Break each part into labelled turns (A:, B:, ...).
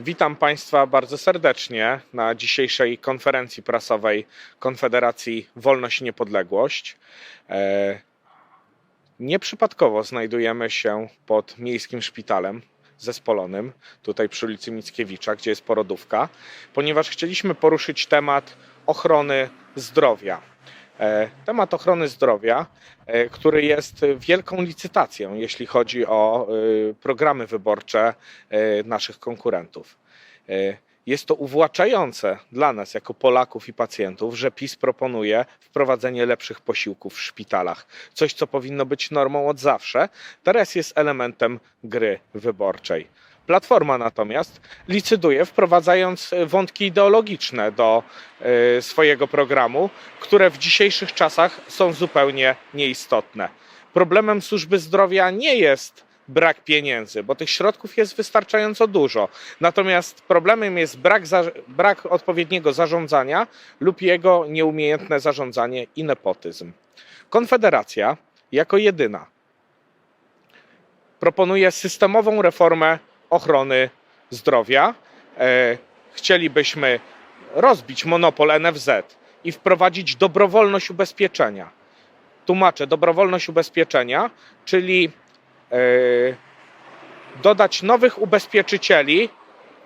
A: Witam Państwa bardzo serdecznie na dzisiejszej konferencji prasowej Konfederacji Wolność i Niepodległość. E, Nieprzypadkowo znajdujemy się pod Miejskim Szpitalem Zespolonym, tutaj przy ulicy Mickiewicza, gdzie jest porodówka, ponieważ chcieliśmy poruszyć temat ochrony zdrowia. E, Temat ochrony zdrowia, e, który jest wielką licytacją, jeśli chodzi o e, programy wyborcze naszych konkurentów. Jest to uwłaczające dla nas, jako Polaków i pacjentów, że PiS proponuje wprowadzenie lepszych posiłków w szpitalach. Coś, co powinno być normą od zawsze, teraz jest elementem gry wyborczej. Platforma natomiast licytuje, wprowadzając e, wątki ideologiczne do e, swojego programu, które w dzisiejszych czasach są zupełnie nieistotne. Problemem służby zdrowia nie jest brak pieniędzy, bo tych środków jest wystarczająco dużo. Natomiast problemem jest brak, brak odpowiedniego zarządzania lub jego nieumiejętne zarządzanie i nepotyzm. Konfederacja jako jedyna proponuje systemową reformę ochrony zdrowia. E, Chcielibyśmy rozbić monopol NFZ i wprowadzić dobrowolność ubezpieczenia. Tłumaczę, dobrowolność ubezpieczenia, czyli e, dodać nowych ubezpieczycieli,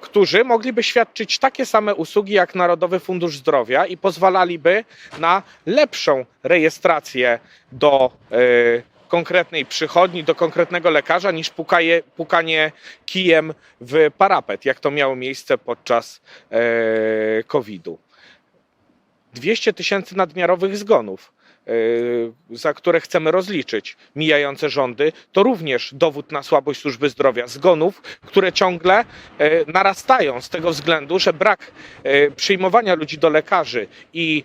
A: którzy mogliby świadczyć takie same usługi jak Narodowy Fundusz Zdrowia i pozwalaliby na lepszą rejestrację do e, konkretnej przychodni, do konkretnego lekarza, niż pukaje, pukanie kijem w parapet, jak to miało miejsce podczas e, COVID-u. 200 tysięcy nadmiarowych zgonów, za które chcemy rozliczyć mijające rządy, to również dowód na słabość służby zdrowia. Zgonów, które ciągle e, narastają z tego względu, że brak e, przyjmowania ludzi do lekarzy i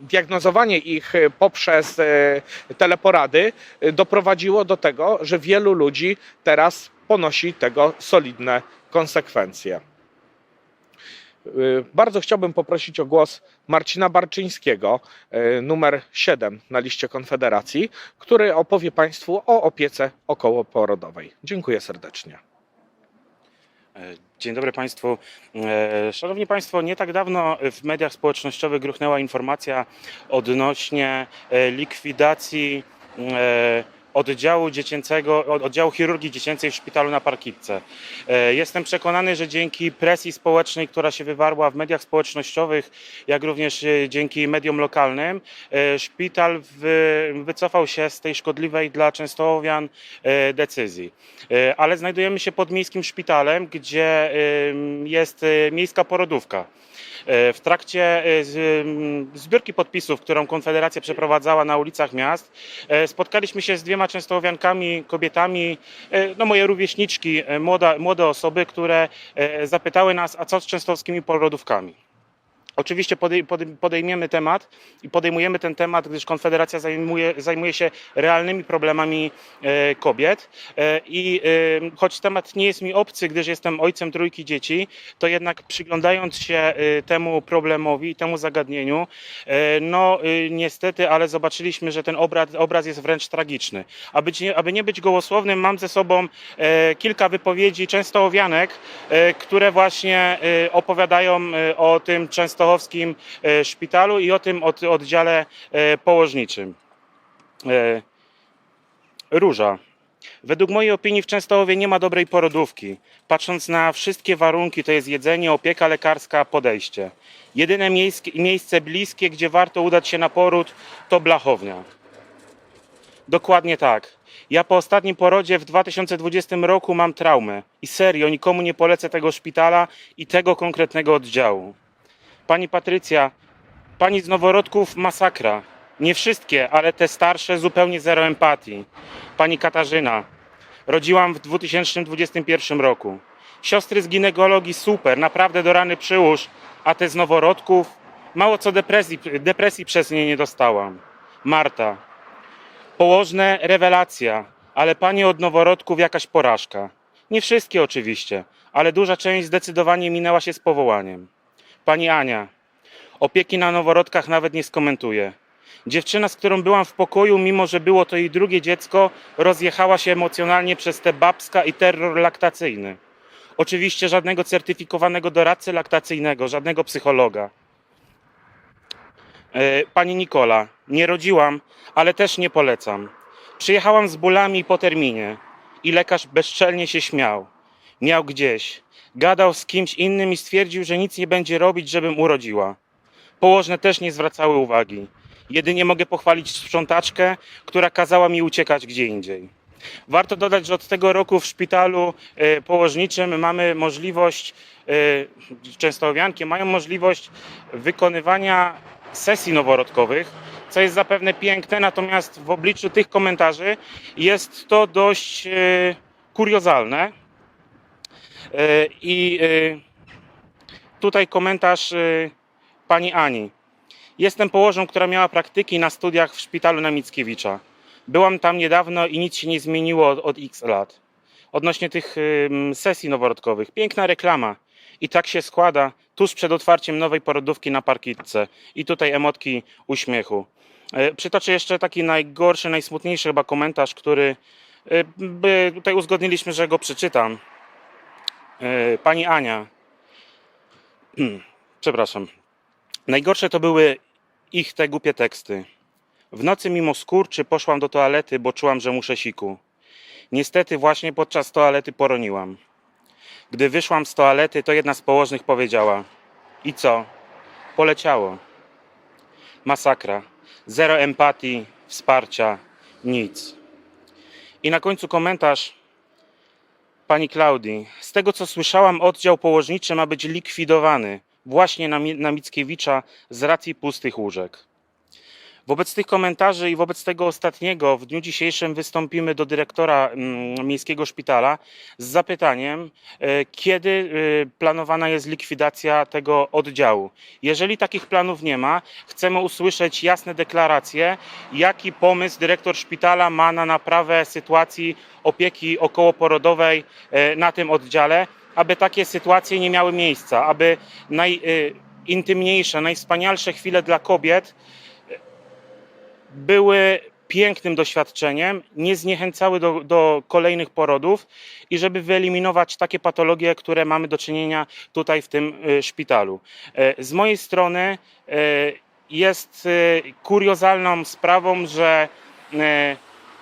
A: diagnozowanie ich poprzez teleporady doprowadziło do tego, że wielu ludzi teraz ponosi tego solidne konsekwencje. Y, Bardzo chciałbym poprosić o głos Marcina Barczyńskiego, y, numer 7 na liście Konfederacji, który opowie Państwu o opiece okołoporodowej. Dziękuję serdecznie.
B: E, Dzień dobry Państwu. E, Szanowni Państwo, nie tak dawno w mediach społecznościowych gruchnęła informacja odnośnie e, likwidacji oddziału dziecięcego, od- oddziału chirurgii dziecięcej w szpitalu na Parkitce. E, Jestem przekonany, że dzięki presji społecznej, która się wywarła w mediach społecznościowych, jak również e, dzięki mediom lokalnym, e, szpital wy- wycofał się z tej szkodliwej dla Częstochowian decyzji. Ale znajdujemy się pod miejskim szpitalem, gdzie jest miejska porodówka. E, W trakcie e, zbiórki podpisów, którą Konfederacja przeprowadzała na ulicach miast, e, spotkaliśmy się z dwiema częstochowiankami, kobietami, no moje rówieśniczki, młode osoby, które zapytały nas, a co z częstochowskimi porodówkami. Oczywiście podej, podej- podejmiemy temat i podejmujemy ten temat, gdyż Konfederacja zajmuje, zajmuje się realnymi problemami e, kobiet. E, I e, choć temat nie jest mi obcy, gdyż jestem ojcem trójki dzieci, to jednak przyglądając się temu problemowi temu zagadnieniu, no niestety, ale zobaczyliśmy, że ten obraz, obraz jest wręcz tragiczny. Aby, aby nie być gołosłownym, mam ze sobą kilka wypowiedzi częstochowianek, e, które właśnie opowiadają o tym częstochowskim e, szpitalu i o tym od, oddziale e, położniczym. E, Róża. Według mojej opinii w Częstochowie nie ma dobrej porodówki. Patrząc na wszystkie warunki, to jest jedzenie, opieka lekarska, podejście. Jedyne miejsce bliskie, gdzie warto udać się na poród, to Blachownia. Dokładnie tak. Ja po ostatnim porodzie w 2020 roku mam traumę i serio nikomu nie polecę tego szpitala i tego konkretnego oddziału. Pani Patrycja, pani z noworodków masakra. Nie wszystkie, ale te starsze zupełnie zero empatii. Pani Katarzyna, rodziłam w 2021 roku. Siostry z ginekologii super, naprawdę do rany przyłóż, a te z noworodków mało co depresji, depresji przez nie nie dostałam. Marta, Położne rewelacja, ale pani od noworodków jakaś porażka. Nie wszystkie oczywiście, ale duża część zdecydowanie minęła się z powołaniem. Pani Ania, opieki na noworodkach nawet nie skomentuję. Dziewczyna, z którą byłam w pokoju, mimo że było to jej drugie dziecko, rozjechała się emocjonalnie przez te babska i terror laktacyjny. Oczywiście żadnego certyfikowanego doradcy laktacyjnego, żadnego psychologa. E, Pani Nikola, nie rodziłam, ale też nie polecam. Przyjechałam z bólami po terminie i lekarz bezczelnie się śmiał. Miał gdzieś. Gadał z kimś innym i stwierdził, że nic nie będzie robić, żebym urodziła. Położne też nie zwracały uwagi. Jedynie mogę pochwalić sprzątaczkę, która kazała mi uciekać gdzie indziej. Warto dodać, że od tego roku w szpitalu e, położniczym mamy możliwość, e, częstochowianki mają możliwość wykonywania sesji noworodkowych, co jest zapewne piękne, natomiast w obliczu tych komentarzy jest to dość e, kuriozalne. E, I e, tutaj komentarz e, pani Ani. Jestem położną, która miała praktyki na studiach w szpitalu na Mickiewicza. Byłam tam niedawno i nic się nie zmieniło od, od x lat. Odnośnie tych sesji noworodkowych. Piękna reklama. I tak się składa tuż przed otwarciem nowej porodówki na Parkitce. I tutaj emotki uśmiechu. Przytoczę jeszcze taki najgorszy, najsmutniejszy chyba komentarz, który tutaj uzgodniliśmy, że go przeczytam. E, Pani Ania. Przepraszam. Najgorsze to były ich te głupie teksty. W nocy mimo skurczy poszłam do toalety, bo czułam, że muszę siku. Niestety właśnie podczas toalety poroniłam. Gdy wyszłam z toalety, to jedna z położnych powiedziała: I co? Poleciało. Masakra. Zero empatii, wsparcia, nic. I na końcu komentarz pani Klaudii. Z tego co słyszałam, oddział położniczy ma być likwidowany właśnie na, Mi- na Mickiewicza z racji pustych łóżek. Wobec tych komentarzy i wobec tego ostatniego w dniu dzisiejszym wystąpimy do dyrektora mm, miejskiego szpitala z zapytaniem, e, kiedy e, planowana jest likwidacja tego oddziału. Jeżeli takich planów nie ma, chcemy usłyszeć jasne deklaracje, jaki pomysł dyrektor szpitala ma na naprawę sytuacji opieki okołoporodowej e, na tym oddziale, aby takie sytuacje nie miały miejsca, aby najintymniejsze, najwspanialsze chwile dla kobiet były pięknym doświadczeniem, nie zniechęcały do, do kolejnych porodów i żeby wyeliminować takie patologie, które mamy do czynienia tutaj w tym y, szpitalu. E, Z mojej strony e, jest y, kuriozalną sprawą, że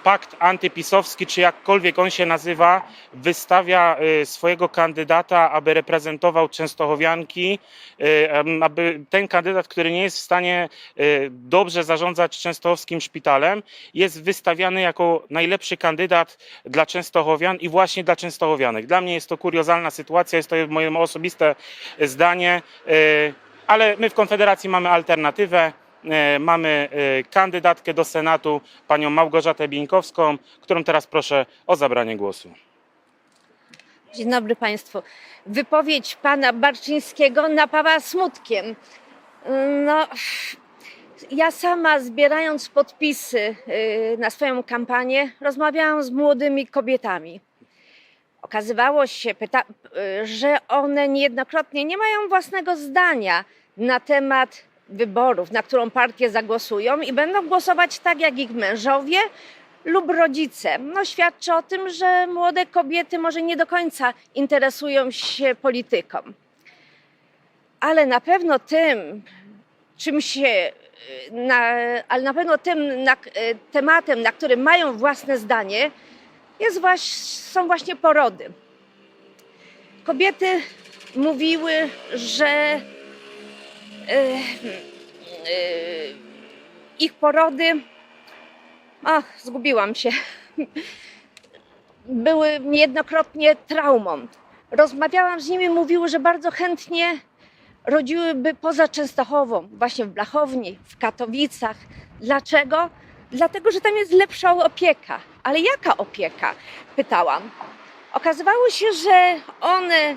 B: pakt antypisowski, czy jakkolwiek on się nazywa, wystawia y, swojego kandydata, aby reprezentował Częstochowianki, y, aby ten kandydat, który nie jest w stanie y, dobrze zarządzać częstochowskim szpitalem, jest wystawiany jako najlepszy kandydat dla Częstochowian i właśnie dla Częstochowianek. Dla mnie jest to kuriozalna sytuacja, jest to moje osobiste zdanie, ale my w Konfederacji mamy alternatywę. E, Mamy e, kandydatkę do Senatu, panią Małgorzatę Bieńkowską, którą teraz proszę o zabranie głosu.
C: Dzień dobry Państwu. Wypowiedź pana Barczyńskiego napawa smutkiem. No, ja sama zbierając podpisy y, na swoją kampanię, rozmawiałam z młodymi kobietami. Okazywało się, y, że one niejednokrotnie nie mają własnego zdania na temat wyborów, na którą partię zagłosują i będą głosować tak jak ich mężowie lub rodzice. No, świadczy o tym, że młode kobiety może nie do końca interesują się polityką. Ale na pewno tym, czym się, y, na, ale na pewno tym na, y, tematem, na którym mają własne zdanie, jest właśnie, są właśnie porody. Kobiety mówiły, że ich porody Ach, zgubiłam się. Były niejednokrotnie traumą. Rozmawiałam z nimi, mówiły, że bardzo chętnie rodziłyby poza Częstochową, właśnie w Blachowni, w Katowicach. Dlaczego? Dlatego, że tam jest lepsza opieka. Ale jaka opieka? Pytałam. Okazywało się, że one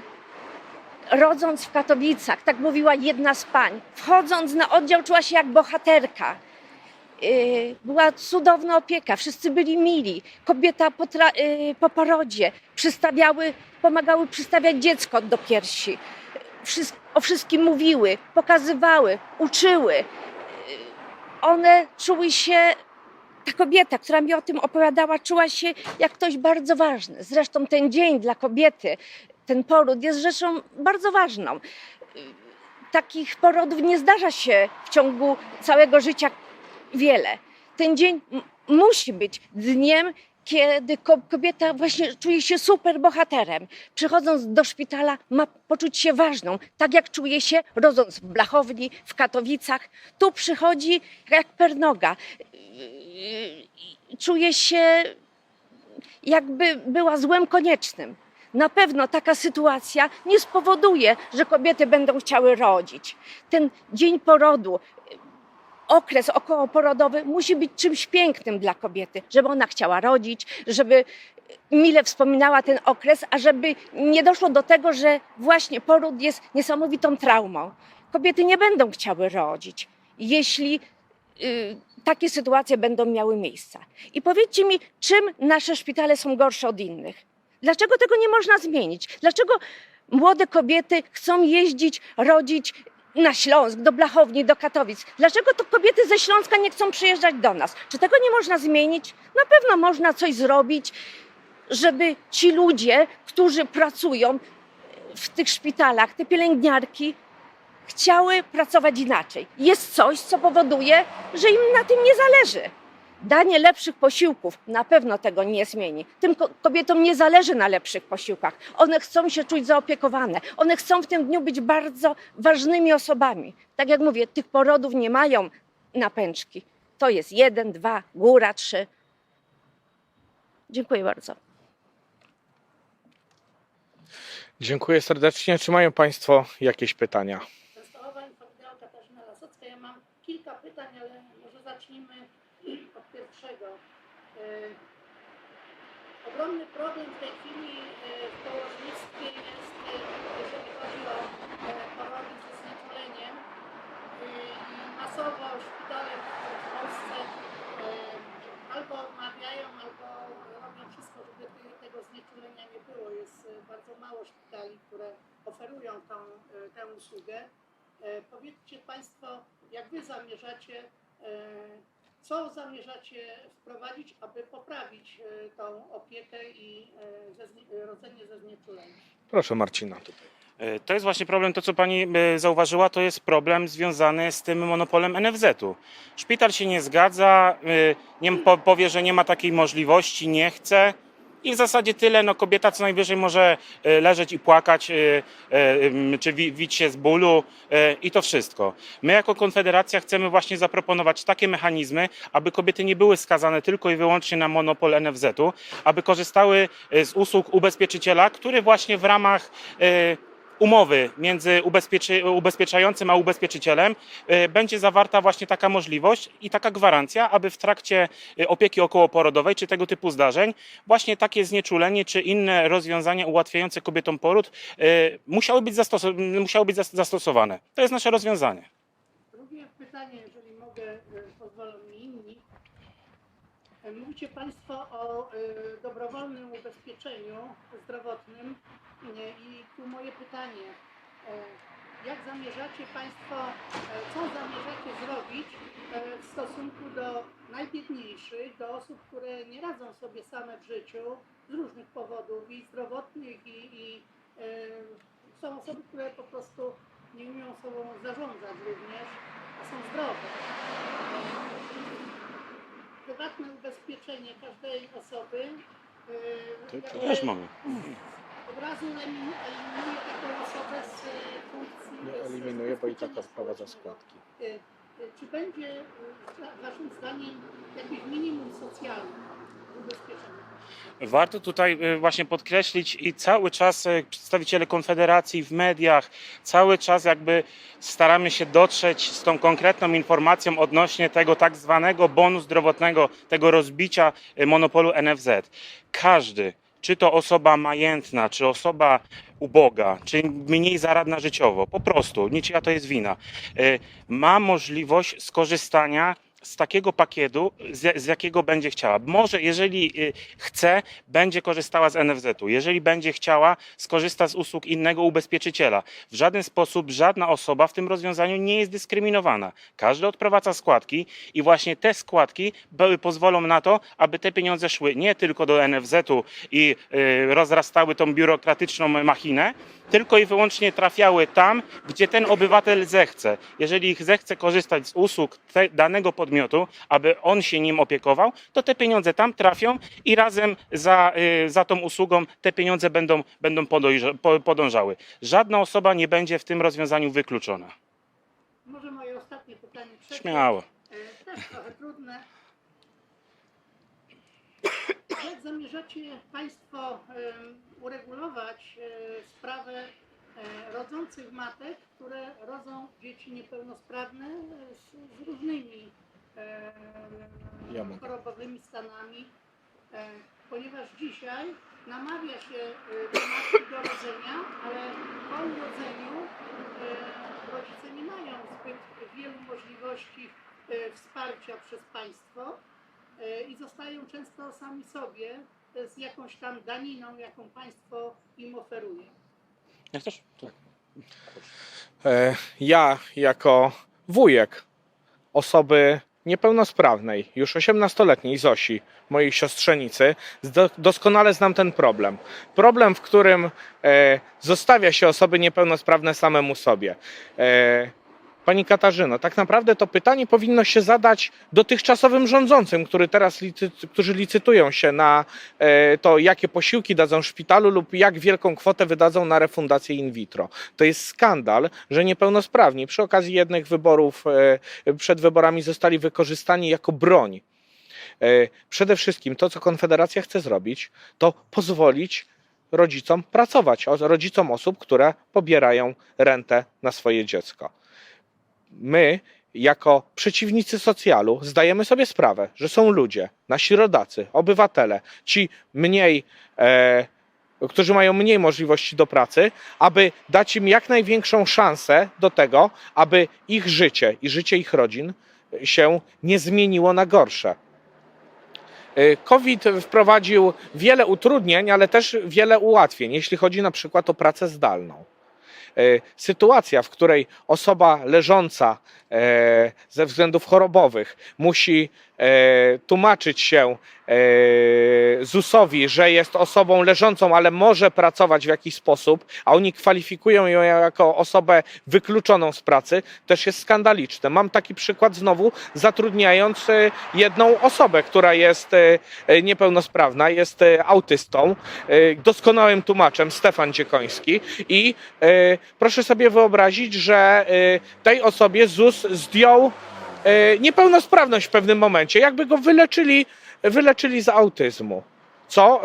C: rodząc w Katowicach, tak mówiła jedna z pań, wchodząc na oddział czuła się jak bohaterka. Yy, była cudowna opieka, wszyscy byli mili. Kobieta po, yy, po porodzie przystawiały, pomagały przystawiać dziecko do piersi. O wszystkim mówiły, pokazywały, uczyły. Yy, One czuły się, ta kobieta, która mi o tym opowiadała, czuła się jak ktoś bardzo ważny. Zresztą ten dzień dla kobiety ten poród jest rzeczą bardzo ważną. Takich porodów nie zdarza się w ciągu całego życia wiele. Ten dzień musi być dniem, kiedy ko- kobieta właśnie czuje się super bohaterem. Przychodząc do szpitala, ma poczuć się ważną, tak jak czuje się rodząc w Blachowni, w Katowicach. Tu przychodzi jak pernoga. Czuje się jakby była złem koniecznym. Na pewno taka sytuacja nie spowoduje, że kobiety będą chciały rodzić. Ten dzień porodu, okres okołoporodowy musi być czymś pięknym dla kobiety, żeby ona chciała rodzić, żeby mile wspominała ten okres, a żeby nie doszło do tego, że właśnie poród jest niesamowitą traumą. Kobiety nie będą chciały rodzić, jeśli y, takie sytuacje będą miały miejsce. I powiedzcie mi, czym nasze szpitale są gorsze od innych? Dlaczego tego nie można zmienić? Dlaczego młode kobiety chcą jeździć, rodzić na Śląsk, do Blachowni, do Katowic? Dlaczego to kobiety ze Śląska nie chcą przyjeżdżać do nas? Czy tego nie można zmienić? Na pewno można coś zrobić, żeby ci ludzie, którzy pracują w tych szpitalach, te pielęgniarki, chciały pracować inaczej. Jest coś, co powoduje, że im na tym nie zależy. Danie lepszych posiłków na pewno tego nie zmieni. Tym ko- kobietom nie zależy na lepszych posiłkach. One chcą się czuć zaopiekowane. One chcą w tym dniu być bardzo ważnymi osobami. Tak jak mówię, tych porodów nie mają na pęczki. To jest jeden, dwa, góra trzy. Dziękuję bardzo.
A: Dziękuję serdecznie. Czy mają Państwo jakieś pytania?
D: Częstochowa Infokdeo Katarzyna Lasocka. Ja mam kilka pytań, ale może zacznijmy od pierwszego. E, Ogromny problem w tej chwili e, w położnictwie jest, e, jeżeli chodzi o e, porody ze znieczuleniem E, masowo szpitale w Polsce e, albo odmawiają, albo robią wszystko, żeby te- tego znieczulenia nie było. Jest e, bardzo mało szpitali, które oferują tą, e, tę usługę. E, Powiedzcie Państwo, jak Wy zamierzacie, e, co zamierzacie wprowadzić, aby poprawić e, tą opiekę i e, zni- rodzenie ze znieczulenia?
A: Proszę Marcina tutaj.
B: E, To jest właśnie problem, to co pani e, zauważyła, to jest problem związany z tym monopolem NFZ-u. Szpital się nie zgadza, e, nie, po, powie, że nie ma takiej możliwości, nie chce. I w zasadzie tyle, no kobieta co najwyżej może e, leżeć i płakać, e, e, czy wi- wić się z bólu i to wszystko. My jako Konfederacja chcemy właśnie zaproponować takie mechanizmy, aby kobiety nie były skazane tylko i wyłącznie na monopol NFZ-u, aby korzystały z usług ubezpieczyciela, który właśnie w ramach umowy między ubezpieczającym a ubezpieczycielem e, będzie zawarta właśnie taka możliwość i taka gwarancja, aby w trakcie e, opieki okołoporodowej czy tego typu zdarzeń właśnie takie znieczulenie czy inne rozwiązania ułatwiające kobietom poród e, musiały być, zastos- musiały być zas- zastosowane. To jest nasze rozwiązanie.
D: Drugie pytanie, jeżeli mogę, pozwolą mi inni. E, Mówicie Państwo o dobrowolnym ubezpieczeniu zdrowotnym i tu moje pytanie. e, Jak zamierzacie Państwo, e, co zamierzacie zrobić e, w stosunku do najbiedniejszych, do osób, które nie radzą sobie same w życiu z różnych powodów i zdrowotnych i, i są osoby, które po prostu nie umieją sobą zarządzać również, a są zdrowe. Prywatne ubezpieczenie każdej osoby
B: To, też mamy.
D: Od razu elimin- eliminuje taką osobę z y, funkcji.
A: Nie eliminuję, bo i tak
D: ubezpieczenia
A: odprowadza
D: społecznego.
A: składki.
D: Y, y, Czy będzie Waszym zdaniem jakieś minimum socjalne w ubezpieczeniu?
B: Warto tutaj właśnie podkreślić i cały czas przedstawiciele Konfederacji w mediach, cały czas jakby staramy się dotrzeć z tą konkretną informacją odnośnie tego tak zwanego bonu zdrowotnego, tego rozbicia monopolu NFZ. Każdy, czy to osoba majętna, czy osoba uboga, czy mniej zaradna życiowo, po prostu, niczyja to jest wina, y, ma możliwość skorzystania z takiego pakietu, z, z jakiego będzie chciała. Może, jeżeli y, chce, będzie korzystała z NFZ-u. Jeżeli będzie chciała, skorzysta z usług innego ubezpieczyciela. W żaden sposób żadna osoba w tym rozwiązaniu nie jest dyskryminowana. Każdy odprowadza składki i właśnie te składki pozwolą na to, aby te pieniądze szły nie tylko do NFZ-u i y, rozrastały tą biurokratyczną machinę, tylko i wyłącznie trafiały tam, gdzie ten obywatel zechce. Jeżeli zechce korzystać z usług te, danego podmiotu, aby on się nim opiekował, to te pieniądze tam trafią i razem za, y, za tą usługą te pieniądze będą, będą podążały. Żadna osoba nie będzie w tym rozwiązaniu wykluczona.
D: Może moje ostatnie pytanie.
B: Śmiało.
D: E, Też trochę trudne. Jak zamierzacie Państwo uregulować e, sprawę e, rodzących matek, które rodzą dzieci niepełnosprawne e, z, z różnymi e, chorobowymi stanami? E, Ponieważ dzisiaj namawia się e, do matki do rodzenia, ale po urodzeniu e, rodzice nie mają zbyt wielu możliwości e, wsparcia przez państwo i zostają często sami sobie e, z jakąś tam daniną, jaką państwo im oferuje.
B: Jak też?
A: E, Ja, jako wujek osoby niepełnosprawnej, już 18-letniej Zosi, mojej siostrzenicy, doskonale znam ten problem. Problem, w którym e, zostawia się osoby niepełnosprawne samemu sobie. Pani Katarzyno, tak naprawdę to pytanie powinno się zadać dotychczasowym rządzącym, który teraz licy, którzy licytują się na e, to, jakie posiłki dadzą szpitalu lub jak wielką kwotę wydadzą na refundację in vitro. To jest skandal, że niepełnosprawni przy okazji jednych wyborów e, przed wyborami zostali wykorzystani jako broń. E, Przede wszystkim to, co Konfederacja chce zrobić, to pozwolić rodzicom pracować, rodzicom osób, które pobierają rentę na swoje dziecko. My, jako przeciwnicy socjalu, zdajemy sobie sprawę, że są ludzie, nasi rodacy, obywatele, ci mniej e, którzy mają mniej możliwości do pracy, aby dać im jak największą szansę do tego, aby ich życie i życie ich rodzin się nie zmieniło na gorsze. Y, COVID wprowadził wiele utrudnień, ale też wiele ułatwień, jeśli chodzi na przykład o pracę zdalną. Y, Sytuacja, w której osoba leżąca e, ze względów chorobowych musi e, tłumaczyć się e, ZUS-owi, że jest osobą leżącą, ale może pracować w jakiś sposób, a oni kwalifikują ją jako osobę wykluczoną z pracy, też jest skandaliczne. Mam taki przykład znowu, zatrudniając e, jedną osobę, która jest e, e, niepełnosprawna, jest e, autystą, e, doskonałym tłumaczem, Stefan Dziekoński i e, proszę sobie wyobrazić, że e, tej osobie ZUS zdjął e, niepełnosprawność w pewnym momencie, jakby go wyleczyli, wyleczyli z autyzmu. Co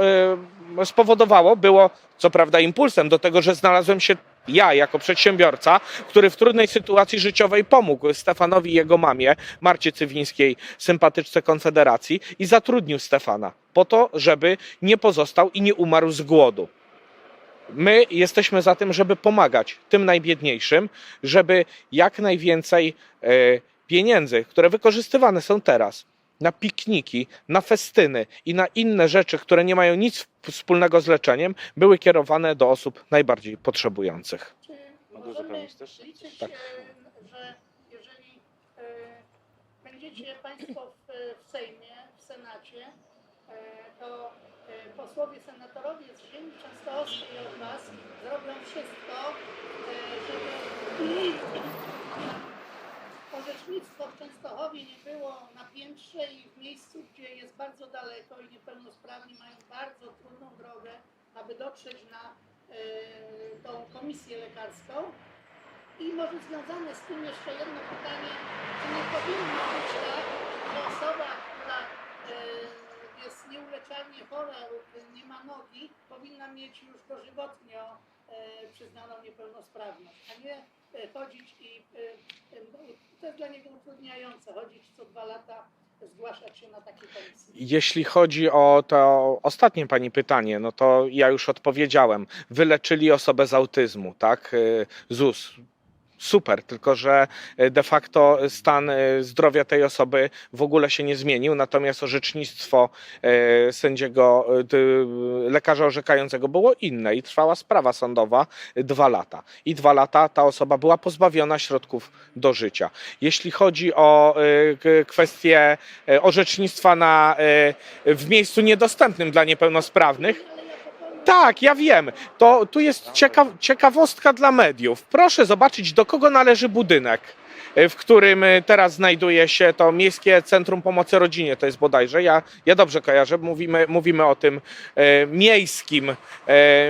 A: e, spowodowało, było co prawda impulsem do tego, że znalazłem się ja jako przedsiębiorca, który w trudnej sytuacji życiowej pomógł Stefanowi i jego mamie, Marcie Cywińskiej, sympatyczce Konfederacji i zatrudnił Stefana po to, żeby nie pozostał i nie umarł z głodu. My jesteśmy za tym, żeby pomagać tym najbiedniejszym, żeby jak najwięcej e, pieniędzy, które wykorzystywane są teraz na pikniki, na festyny i na inne rzeczy, które nie mają nic wspólnego z leczeniem, były kierowane do osób najbardziej potrzebujących.
D: Czy możemy liczyć,
A: Tak.
D: że jeżeli e, będziecie Państwo w, w Sejmie, w Senacie, e, to e, posłowie, senatorowie z ziemi częstochowskiej od Was zrobią wszystko, e, żeby orzecznictwo w Częstochowie nie było na piętrze i w miejscu, gdzie jest bardzo daleko i niepełnosprawni mają bardzo trudną drogę, aby dotrzeć na e, tą komisję lekarską. I może związane z tym jeszcze jedno pytanie, czy nie powinno być tak, że osoba, która e, jest nieuleczalnie chora lub nie ma nogi, powinna mieć już dożywotnio e, przyznaną niepełnosprawność, a nie chodzić i e, e, to jest dla niego utrudniające, chodzić co dwa lata, zgłaszać się na takie komisje.
A: Jeśli chodzi o to ostatnie pani pytanie, no to ja już odpowiedziałem. Wyleczyli osobę z autyzmu, tak? ZUS. Super, tylko że e, de facto stan e, zdrowia tej osoby w ogóle się nie zmienił, natomiast orzecznictwo e, sędziego, lekarza orzekającego było inne i trwała sprawa sądowa dwa lata. I dwa lata ta osoba była pozbawiona środków do życia. Jeśli chodzi o kwestię orzecznictwa na, w miejscu niedostępnym dla niepełnosprawnych, tak, ja wiem. To tu jest ciekaw, ciekawostka dla mediów. Proszę zobaczyć, do kogo należy budynek, w którym e, teraz znajduje się to Miejskie Centrum Pomocy Rodzinie. To jest bodajże. Ja, ja dobrze kojarzę. Mówimy, mówimy o tym e, miejskim, e,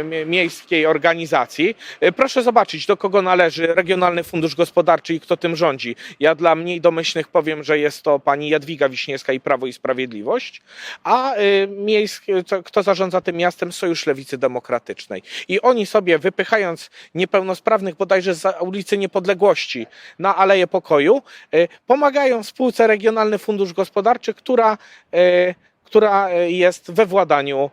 A: mie- miejskiej organizacji. E, proszę zobaczyć, do kogo należy Regionalny Fundusz Gospodarczy i kto tym rządzi. Ja dla mniej domyślnych powiem, że jest to pani Jadwiga Wiśniewska i Prawo i Sprawiedliwość, a miejsk- co- kto zarządza tym miastem? Sojusz Lewicy Demokratycznej. I oni sobie wypychając niepełnosprawnych bodajże za ulicy Niepodległości na Aleję Pokoju, y, pomagają spółce Regionalny Fundusz Gospodarczy, która, y, która y, jest we władaniu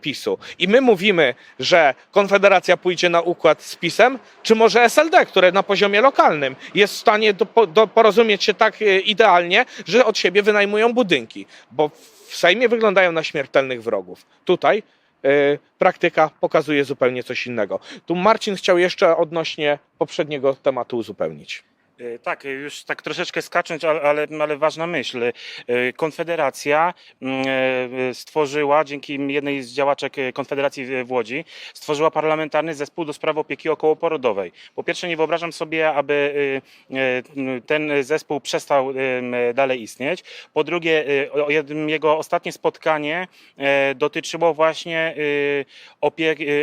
A: PiSu. I my mówimy, że Konfederacja pójdzie na układ z PiSem, czy może SLD, które na poziomie lokalnym jest w stanie do, do, porozumieć się tak idealnie, że od siebie wynajmują budynki, bo w Sejmie wyglądają na śmiertelnych wrogów. Tutaj praktyka pokazuje zupełnie coś innego. Tu Marcin chciał jeszcze odnośnie poprzedniego tematu uzupełnić.
B: E, Tak, już tak troszeczkę skacząc, ale, ale, ważna myśl. E, Konfederacja mm, e, stworzyła, dzięki jednej z działaczek Konfederacji w Łodzi, stworzyła parlamentarny zespół do spraw opieki okołoporodowej. Po pierwsze, nie wyobrażam sobie, aby ten zespół przestał dalej istnieć. Po drugie, jego ostatnie spotkanie dotyczyło właśnie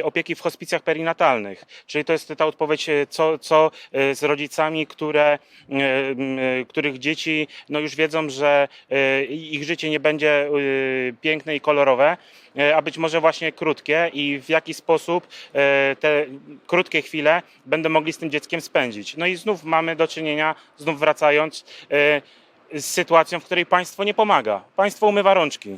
B: opieki, w hospicjach perinatalnych. Czyli to jest ta odpowiedź, co, co z rodzicami, które, e, m, e, których dzieci no już wiedzą, że e, ich życie nie będzie e, piękne i kolorowe, e, a być może właśnie krótkie i w jaki sposób e, te krótkie chwile będą mogli z tym dzieckiem spędzić. No i znów mamy do czynienia, znów wracając, e, z sytuacją, w której państwo nie pomaga. Państwo umywa rączki.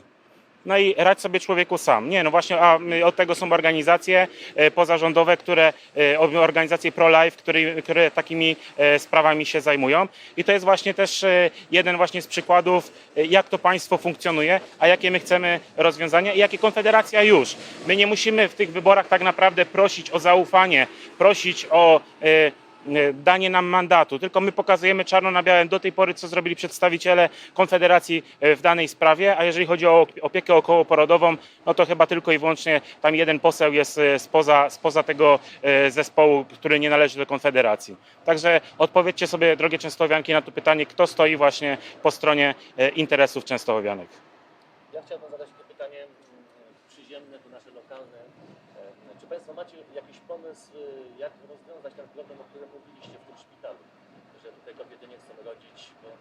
B: No i radź sobie człowieku sam. Nie, no właśnie, a od tego są organizacje e, pozarządowe, które, e, organizacje pro-life, które, które takimi e, sprawami się zajmują. I to jest właśnie też jeden właśnie z przykładów, jak to państwo funkcjonuje, a jakie my chcemy rozwiązania i jakie Konfederacja już. My nie musimy w tych wyborach tak naprawdę prosić o zaufanie, prosić o danie nam mandatu, tylko my pokazujemy czarno na białym do tej pory, co zrobili przedstawiciele Konfederacji e, w danej sprawie, a jeżeli chodzi o opiekę okołoporodową, no to chyba tylko i wyłącznie tam jeden poseł jest e, spoza, spoza tego e, zespołu, który nie należy do Konfederacji. Także odpowiedzcie sobie, drogie Częstochowianki, na to pytanie, kto stoi właśnie po stronie e, interesów Częstochowianek.
E: Ja chciałbym zadać pytanie mm, przyziemne, to nasze lokalne. E, Czy Państwo macie jakiś pomysł, y, jak rozwiązać ten problem, o którym mówiliście w tym szpitalu? Że tutaj kobiety nie chcą rodzić, bo y,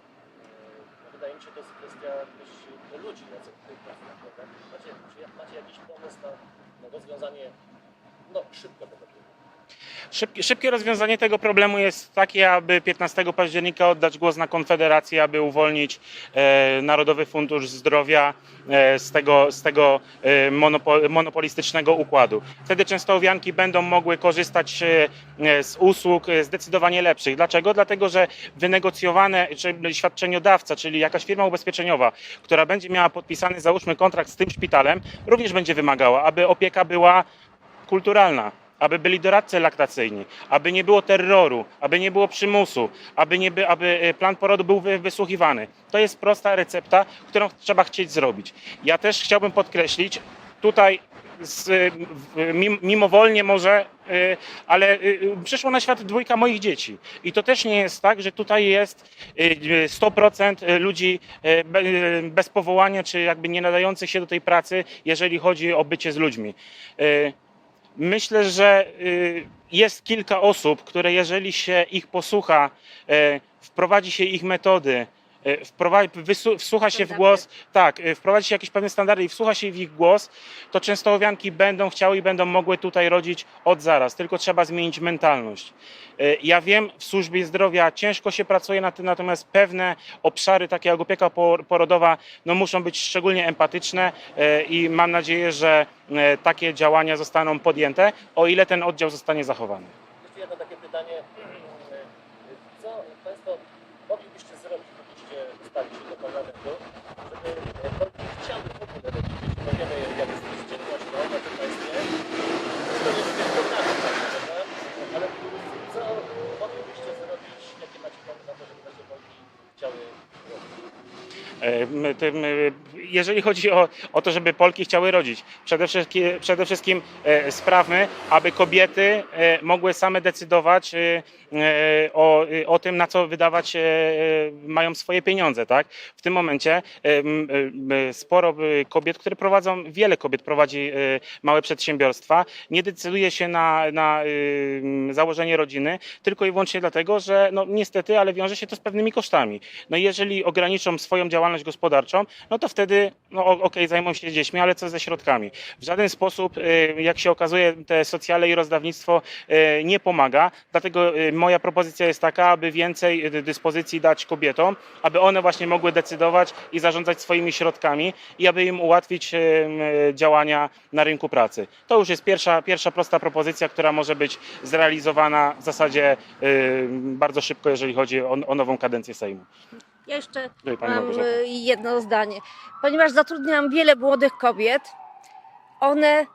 E: no, wydaje mi się, to jest kwestia też y, ludzi, na co tutaj pracują, prawda? Macie, macie jakiś pomysł na, na rozwiązanie no, szybko tego?
B: Szybkie, szybkie rozwiązanie tego problemu jest takie, aby 15 października oddać głos na Konfederację, aby uwolnić e, Narodowy Fundusz Zdrowia e, z tego, z tego e, monopo, monopolistycznego układu. Wtedy częstochowianki będą mogły korzystać e, e, z usług e, zdecydowanie lepszych. Dlaczego? Dlatego, że wynegocjowane, czy świadczeniodawca, czyli jakaś firma ubezpieczeniowa, która będzie miała podpisany, załóżmy, kontrakt z tym szpitalem, również będzie wymagała, aby opieka była kulturalna, aby byli doradcy laktacyjni, aby nie było terroru, aby nie było przymusu, aby, nie by, aby e, plan porodu był wy- wysłuchiwany. To jest prosta recepta, którą trzeba chcieć zrobić. Ja też chciałbym podkreślić, tutaj z, w- mim- mimowolnie może, y, ale y, przyszło na świat dwójka moich dzieci. I to też nie jest tak, że tutaj jest y, y, 100% ludzi y, be- y, bez powołania, czy jakby nie nadających się do tej pracy, jeżeli chodzi o bycie z ludźmi. Y, Myślę, że y, jest kilka osób, które jeżeli się ich posłucha, e, wprowadzi się ich metody, wprowadzi, wysu- wsłucha się w głos, tak, e, wprowadzi się jakieś pewne standardy i wsłucha się w ich głos, to częstochowianki będą chciały i będą mogły tutaj rodzić od zaraz, tylko trzeba zmienić mentalność. E, Ja wiem, w służbie zdrowia ciężko się pracuje na tym, natomiast pewne obszary, takie jak opieka por- porodowa, no muszą być szczególnie empatyczne e, i mam nadzieję, że e, takie działania zostaną podjęte, o ile ten oddział zostanie zachowany.
E: Jeszcze jedno takie pytanie.
B: E, my tym, e, Jeżeli chodzi o, o to, żeby Polki chciały rodzić, przede wszystkim, przede wszystkim e, sprawmy, aby kobiety e, mogły same decydować e, o, o tym, na co wydawać mają swoje pieniądze. Tak? W tym momencie sporo kobiet, które prowadzą, wiele kobiet prowadzi małe przedsiębiorstwa, nie decyduje się na, na założenie rodziny, tylko i wyłącznie dlatego, że no, niestety, ale wiąże się to z pewnymi kosztami. No jeżeli ograniczą swoją działalność gospodarczą, no to wtedy, no okej, zajmą się dziećmi, ale co ze środkami? W żaden sposób, y, jak się okazuje, te socjale i rozdawnictwo y, nie pomaga, dlatego y, moja propozycja jest taka, aby więcej dyspozycji dać kobietom, aby one właśnie mogły decydować i zarządzać swoimi środkami i aby im ułatwić działania na rynku pracy. To już jest pierwsza, pierwsza prosta propozycja, która może być zrealizowana w zasadzie bardzo szybko, jeżeli chodzi o, o nową kadencję Sejmu.
C: Ja jeszcze
B: pani
C: mam
B: Małgorzata.
C: y, jedno zdanie. Ponieważ zatrudniam wiele młodych kobiet, one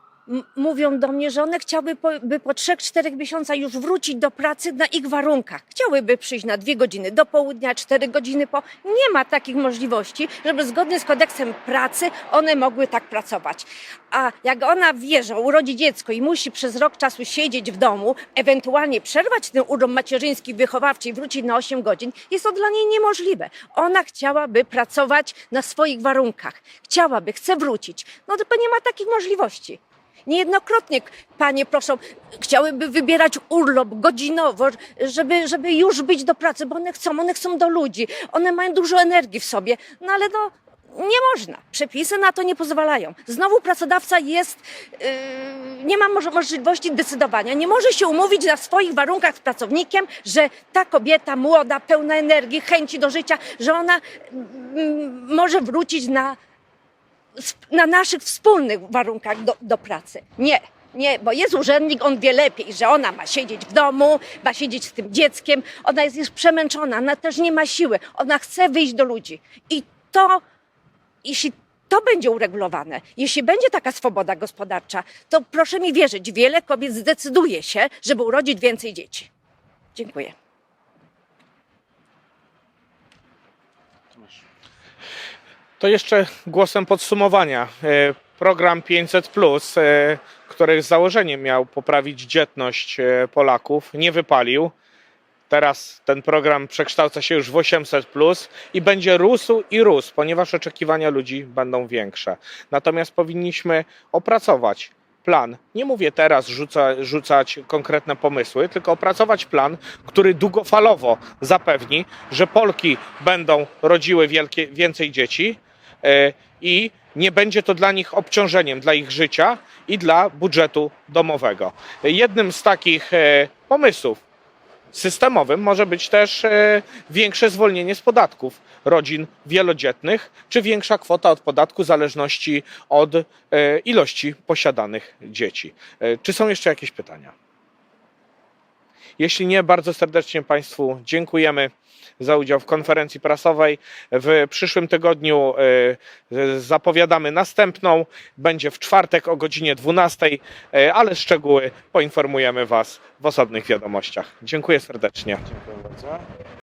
C: mówią do mnie, że one chciałyby po, by po 3-4 miesiącach już wrócić do pracy na ich warunkach. Chciałyby przyjść na dwie godziny do południa, 4 godziny po. Nie ma takich możliwości, żeby zgodnie z kodeksem pracy one mogły tak pracować. A jak ona wie, że urodzi dziecko i musi przez rok czasu siedzieć w domu, ewentualnie przerwać ten urlop macierzyński, wychowawczy i wrócić na 8 godzin, jest to dla niej niemożliwe. Ona chciałaby pracować na swoich warunkach. Chciałaby, chce wrócić. No to nie ma takich możliwości. Niejednokrotnie panie proszą, chciałyby wybierać urlop godzinowo, żeby, żeby już być do pracy, bo one chcą, one chcą do ludzi, one mają dużo energii w sobie, no ale no nie można. Przepisy na to nie pozwalają. Znowu pracodawca jest, yy, nie ma może- możliwości decydowania. Nie może się umówić na swoich warunkach z pracownikiem, że ta kobieta młoda, pełna energii, chęci do życia, że ona mm, może wrócić na, na naszych wspólnych warunkach do, do pracy. Nie. Nie, bo jest urzędnik, on wie lepiej, że ona ma siedzieć w domu, ma siedzieć z tym dzieckiem, ona jest już przemęczona, ona też nie ma siły, ona chce wyjść do ludzi. I to, jeśli to będzie uregulowane, jeśli będzie taka swoboda gospodarcza, to proszę mi wierzyć, wiele kobiet zdecyduje się, żeby urodzić więcej dzieci. Dziękuję.
A: To jeszcze głosem podsumowania. E, Program 500, e, który z założeniem miał poprawić dzietność e, Polaków, nie wypalił. Teraz ten program przekształca się już w 800 i będzie rósł i rósł, ponieważ oczekiwania ludzi będą większe. Natomiast powinniśmy opracować plan. Nie mówię teraz rzuca, rzucać konkretne pomysły, tylko opracować plan, który długofalowo zapewni, że Polki będą rodziły wielkie, więcej dzieci i nie będzie to dla nich obciążeniem dla ich życia i dla budżetu domowego. Jednym z takich e, pomysłów systemowym może być też e, większe zwolnienie z podatków rodzin wielodzietnych, czy większa kwota od podatku w zależności od e, ilości posiadanych dzieci. E, Czy są jeszcze jakieś pytania? Jeśli nie, bardzo serdecznie Państwu dziękujemy za udział w konferencji prasowej. W przyszłym tygodniu e, zapowiadamy następną. Będzie w czwartek o godzinie 12, e, ale szczegóły poinformujemy Was w osobnych wiadomościach. Dziękuję serdecznie.
B: Dziękuję bardzo.